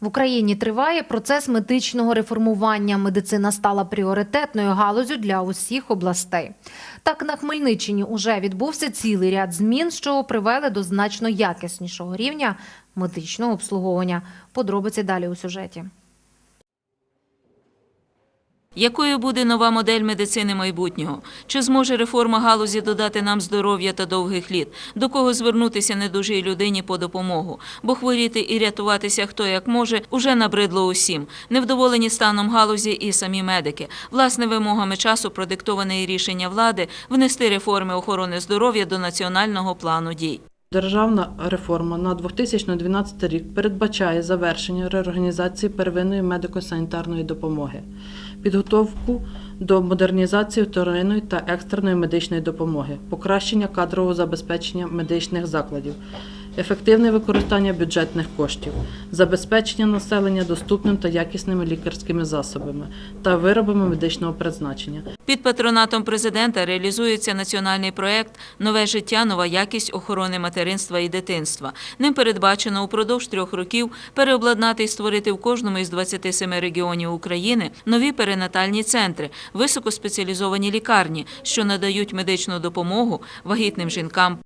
В Україні триває процес медичного реформування. Медицина стала пріоритетною галузю для усіх областей. Так, на Хмельниччині уже відбувся цілий ряд змін, що привели до значно якіснішого рівня медичного обслуговування. Подробиці далі у сюжеті. Якою буде нова модель медицини майбутнього? Чи зможе реформа галузі додати нам здоров'я та довгих літ? До кого звернутися недужій людині по допомогу? Бо хворіти і рятуватися хто як може уже набридло усім. Невдоволені станом галузі і самі медики. Власне, вимогами часу продиктоване і рішення влади внести реформи охорони здоров'я до національного плану дій. Державна реформа на 2012 рік передбачає завершення реорганізації первинної медико-санітарної допомоги, підготовку до модернізації вторинної та екстреної медичної допомоги, покращення кадрового забезпечення медичних закладів, ефективне використання бюджетних коштів, забезпечення населення доступним та якісними лікарськими засобами та виробами медичного призначення. Під патронатом президента реалізується національний проект Нове життя, нова якість охорони материнства і дитинства. Ним передбачено упродовж трьох років переобладнати і створити в кожному із 27 регіонів України нові перинатальні центри, високоспеціалізовані лікарні, що надають медичну допомогу вагітним жінкам